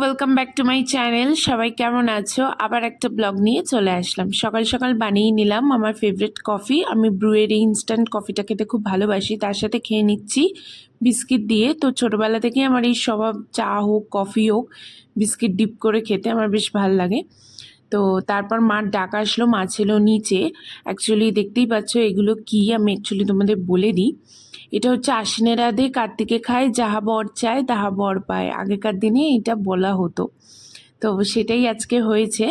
Welcome back to my channel সবাই কেমন আছো? আবার একটা ব্লগ নিয়ে চলে আসলাম। সকাল সকাল বানিয়ে নিলাম আমার ফেভারিট কফি আমি ব্রুয়ের ইনস্ট্যান্ট কফিটা খেতে খুব ভালোবাসি। তার সাথে খেয়ে নিচ্ছি বিস্কিট দিয়ে। তো ছোটোবেলা থেকেই আমার এই স্বভাব, চা হোক কফি হোক, বিস্কিট ডিপ করে খেতে আমার বেশ ভালো লাগে। তো তারপর মার ডাক আসলো, মা ছিল নিচে। অ্যাকচুয়ালি দেখতেই পাচ্ছ এগুলো কি? আমি অ্যাকচুয়ালি তোমাদের বলে দিই। এটা হচ্ছে আশ্বিনের রাধে কার্তিকে খায়, যাহা বর চায় তাহা বর পায়। আগেকার দিনে এটা বলা হতো। তো সেটাই আজকে হয়েছে।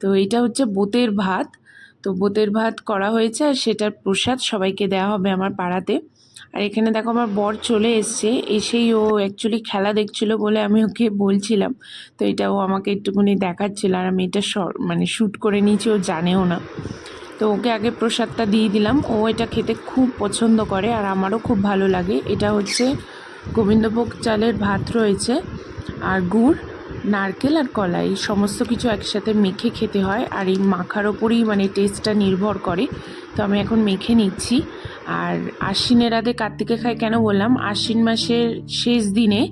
তো এটা হচ্ছে বোতের ভাত। তো বোতের ভাত করা হয়েছে আর সেটার প্রসাদ সবাইকে দেওয়া হবে আমার পাড়াতে। আর এখানে দেখো আমার বর চলে এসছে। এসেই ও অ্যাকচুয়ালি খেলা দেখছিল বলে আমি ওকে বলছিলাম। তো এটা ও আমাকে একটুখানি দেখাচ্ছিল আর আমি এটা মানে শ্যুট করে নিয়েছি, ও জানেও না। তো ওকে আগে প্রসাদটা দিয়ে দিলাম। ও এটা খেতে খুব পছন্দ করে আর আমারও খুব ভালো লাগে। এটা হচ্ছে গোবিন্দভোগ চালের ভাত রয়েছে আর গুড়, নারকেল আর কলা এই সমস্ত কিছু একসাথে মেখে খেতে হয় আর এই মাখার ওপরেই মানে টেস্টটা নির্ভর করে। তো আমি এখন মেখে নিচ্ছি। আর আশ্বিনের আগে কার্তিকে খাই কেন বললাম? আশ্বিন মাসের শেষ দিনে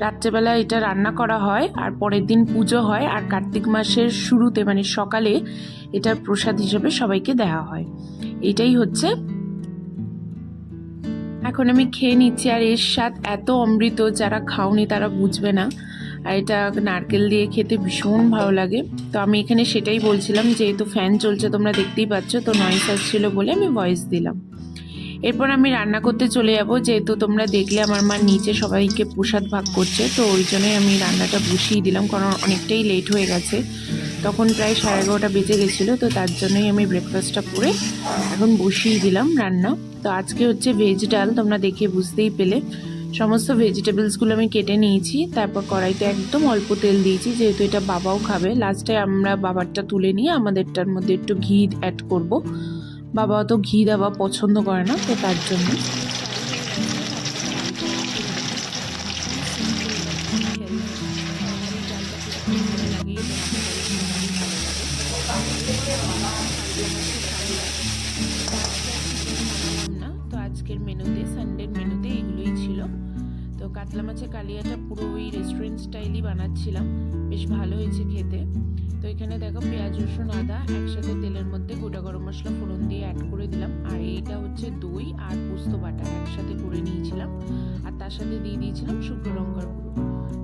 রাত্রেবেলা এটা রান্না করা হয়, আর পরের দিন পুজো হয়, আর কার্তিক মাসের শুরুতে মানে সকালে এটার প্রসাদ হিসেবে সবাইকে দেওয়া হয়। এটাই হচ্ছে। এখন আমি খেয়ে নিচ্ছি, আর এর স্বাদ এত অমৃত, যারা খাওনি তারা বুঝবে না। আর এটা নারকেল দিয়ে খেতে ভীষণ ভালো লাগে। তো আমি এখানে সেটাই বলছিলাম, যেহেতু ফ্যান চলছে, তোমরা দেখতেই পাচ্ছ, তো নয়েস আসছিল বলে আমি ভয়েস দিলাম। এরপর আমি রান্না করতে চলে যাব। যেহেতু তোমরা দেখলে আমার মা নিচে সবাইকে প্রসাদ ভাগ করছে, তো ওই জন্যই আমি রান্নাটা বসিয়ে দিলাম, কারণ অনেকটাই লেট হয়ে গেছে। তখন প্রায় সাড়ে এগারোটা বেজে গেছিল, তো তার জন্যই আমি ব্রেকফাস্টটা করে এখন বসিয়ে দিলাম রান্না। তো আজকে হচ্ছে ভেজ ডাল, তোমরা দেখে বুঝতেই পেলে। সমস্ত ভেজিটেবলসগুলো আমি কেটে নিয়েছি, তারপর কড়াইতে একদম অল্প তেল দিয়েছি, যেহেতু এটা বাবাও খাবে। লাস্টে আমরা বাবারটা তুলে নিয়ে আমাদেরটার মধ্যে একটু ঘি অ্যাড করব। বাবা অত ঘি দেওয়া পছন্দ করে না তো তার জন্য। কাতলা মাছের কালিয়াটা পুরো ওই রেস্টুরেন্ট স্টাইলই বানাচ্ছিলাম। বেশ ভালো হয়েছে খেতে। তো এখানে দেখো পেঁয়াজ, রসুন, আদা একসাথে তেলের মধ্যে গোটা গরম মশলা ফোড়ন দিয়ে অ্যাড করে দিলাম। আর এইটা হচ্ছে দই আর পোস্ত বাটা একসাথে করে নিয়েছিলাম। আর তার সাথে দিয়ে দিয়েছিলাম শুকনো লঙ্কার গুঁড়ো।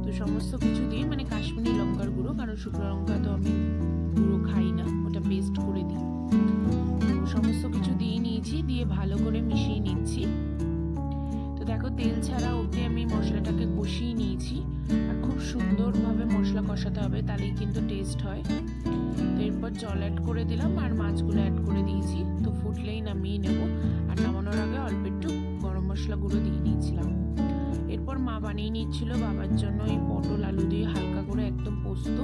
তো সমস্ত কিছু দিয়ে মানে কাশ্মীরি লঙ্কার গুঁড়ো, কারণ শুকনো লঙ্কা তো আমি গুঁড়ো খাই না, ওটা পেস্ট করে দিই। সমস্ত কিছু দিয়ে নিয়েছি, দিয়ে ভালো করে মিশিয়ে নিচ্ছি। তো দেখো তেল ছাড়া কষাতে হবে, তাহলেই কিন্তু টেস্ট হয়। এরপর জল অ্যাড করে দিলাম আর মাছগুলো অ্যাড করে দিয়েছি। তো ফুটলেই নামিয়ে নেব। আর নামানোর আগে অল্প একটু গরম মশলা গুঁড়ো দিয়ে নিয়েছিলাম। এরপর মা বানিয়ে নিচ্ছিল বাবার জন্য এই পটল আলু দিয়ে হালকা করে একদম পোস্ত।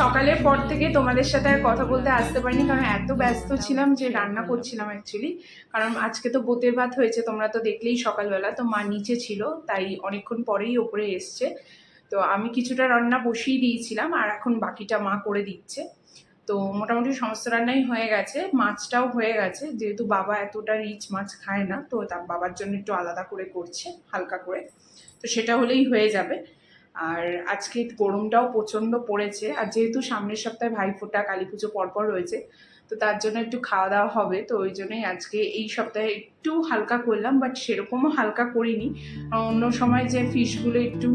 সকালের পর থেকে তোমাদের সাথে আর কথা বলতে আসতে পারিনি, কারণ এত ব্যস্ত ছিলাম যে রান্না করছিলাম অ্যাকচুয়ালি কারণ আজকে তো বোতের ভাত হয়েছে, তোমরা তো দেখলেই সকালবেলা। তো মা নিচে ছিল, তাই অনেকক্ষণ পরেই ওপরে এসছে। তো আমি কিছুটা রান্না বসিয়ে দিয়েছিলাম আর এখন বাকিটা মা করে দিচ্ছে। তো মোটামুটি সমস্ত রান্নাই হয়ে গেছে, মাছটাও হয়ে গেছে। যেহেতু বাবা এতটা রিচ মাছ খায় না, তো তার বাবার জন্য একটু আলাদা করে করছে, হালকা করে। তো সেটা হলেই হয়ে যাবে। আর আজকে গরমটাও প্রচণ্ড পড়েছে। আর যেহেতু সামনের সপ্তাহে ভাইফোঁটা কালী পুজো পরপর রয়েছে তো তার জন্য একটু খাওয়া দাওয়া হবে, তো ওই জন্যই আজকে এই সপ্তাহে একটু হালকা করলাম বাট সেরকমও হালকা করিনি। অন্য সময় যে ফিশগুলো একটু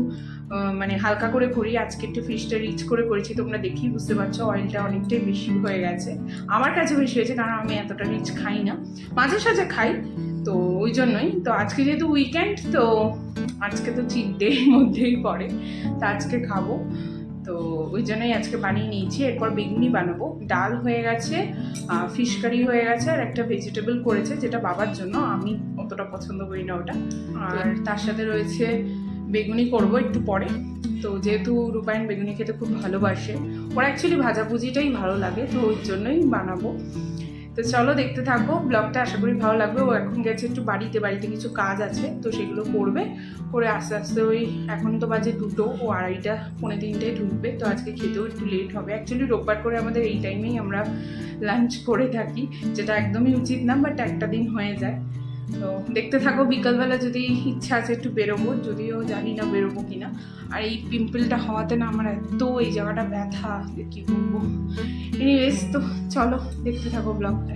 মানে হালকা করে করি, আজকে একটু ফিশটা রিচ করে করেছি, তোমরা দেখেই বুঝতে পারছ অয়েলটা অনেকটাই বেশি হয়ে গেছে। আমার কাছে বেশি হয়েছে, কারণ আমি এতটা রিচ খাই না। মাঝে সাঝে খাই, তো ওই জন্যই। তো আজকে যেহেতু উইকেন্ড তো আজকে তো চিট ডের মধ্যেই পড়ে, তো আজকে খাব। তো ওই জন্যই আজকে বানিয়ে নিয়েছি। এরপর বেগুনি বানাবো। ডাল হয়ে গেছে ফিশ কারি হয়ে গেছে আর একটা ভেজিটেবল করেছে যেটা বাবার জন্য। আমি অতটা পছন্দ করি না ওটা। আর তার সাথে রয়েছে বেগুনি করব একটু পরে। তো যেহেতু রূপায়ণ বেগুনি খেতে খুব ভালোবাসে, ওর অ্যাকচুয়ালি ভাজাভুজিটাই ভালো লাগে, তো ওই জন্যই বানাবো। তো চলো দেখতে থাকো, ব্লগটা আশা করি ভালো লাগবে। ও এখন গেছে একটু বাড়িতে বাড়িতে কিছু কাজ আছে, তো সেগুলো করবে। করে আস্তে আস্তে ওই এখন তো বাজে দুটো, ও আড়াইটা, পৌনে তিনটায় ঢুকবে, তো আজকে খেতেও একটু লেট হবে। অ্যাকচুয়ালি রোববার করে আমাদের এই টাইমেই আমরা লাঞ্চ করে থাকি, যেটা একদমই উচিত না বাট একটা দিন হয়ে যায়। তো দেখতে থাকো, বিকালবেলা যদি ইচ্ছা আছে একটু বেরোবো, যদিও জানি না বেরোবো কিনা। আর এই পিম্পলটা হওয়াতে না আমার এত এই জায়গাটা ব্যথা, যে কী করব এনিওয়েজ তো চলো, দেখতে থাকো ব্লগটা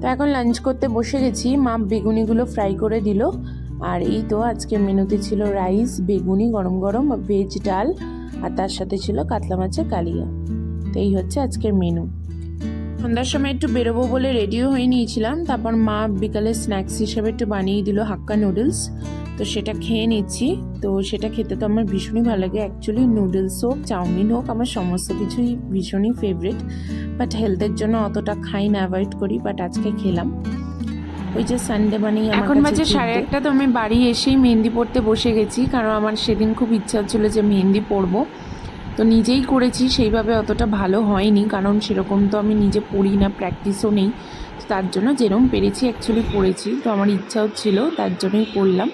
তো এখন লাঞ্চ করতে বসে গেছি, মা বেগুনিগুলো ফ্রাই করে দিল। আর এই তো আজকের মেনুতে ছিল রাইস বেগুনি, গরম গরম ভেজ ডাল, আর তার সাথে ছিল কাতলা মাছের কালিয়া। তো এই হচ্ছে আজকের মেনু সন্ধ্যার সময় একটু বেরোবো বলে রেডিও হয়ে নিয়েছিলাম। তারপর মা বিকালে স্ন্যাক্স হিসেবে একটু বানিয়ে দিল হাক্কা নুডলস। তো সেটা খেয়ে নিচ্ছি। তো সেটা খেতে তো আমার ভীষণই ভালো লাগে। অ্যাকচুয়ালি নুডলস হোক চাউমিন হোক আমার সমস্ত কিছুই ভীষণই ফেভারিট বাট হেলথের জন্য অতটা খাই না অ্যাভয়েড করি। বাট আজকে খেলাম। ওই যে সানডে বানিয়ে এখন বাজে সাড়ে একটা তো আমি বাড়ি এসেই মেহেন্দি পড়তে বসে গেছি। কারণ আমার সেদিন খুব ইচ্ছা ছিল যে মেহেন্দি পরবো তো নিজেই করেছি সেইভাবে অতটা ভালো হয়নি। কারণ সেরকম তো আমি নিজে পড়ি না প্র্যাকটিসও নেই। তো তার জন্য যেরকম পেরেছি অ্যাকচুয়ালি পড়েছি তো আমার ইচ্ছাও ছিল তার জন্যই পড়লাম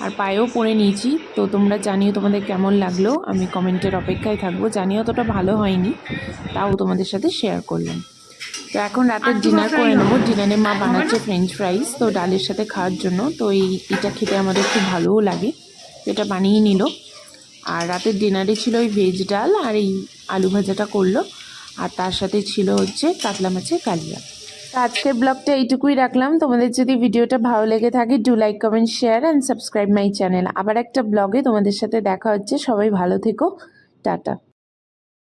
আর পায়েও পরে নিয়েছি। তো তোমরা জানিও তোমাদের কেমন লাগল। আমি কমেন্টের অপেক্ষায় থাকব। জানি অতটা ভালো হয়নি তাও তোমাদের সাথে শেয়ার করলাম। তো এখন রাতের ডিনার করে নেব। ডিনারে মা বানাচ্ছে ফ্রেঞ্চ ফ্রাইস তো ডালের সাথে খাওয়ার জন্য। তো এই এটা খেতে আমাদের খুব ভালোও লাগে। এটা বানিয়ে নিল। আর রাতের ডিনারে ছিল ওই ভেজ ডাল আর এই আলু ভাজাটা করল। আর তার সাথে ছিল হচ্ছে কাতলা মাছের কালিয়া। তো আজকের ব্লগটা এইটুকুই রাখলাম। তোমাদের যদি ভিডিওটা ভালো লেগে থাকে do like comment share and subscribe my channel আবার একটা ব্লগে তোমাদের সাথে দেখা হচ্ছে। সবাই ভালো থেকো। টাটা।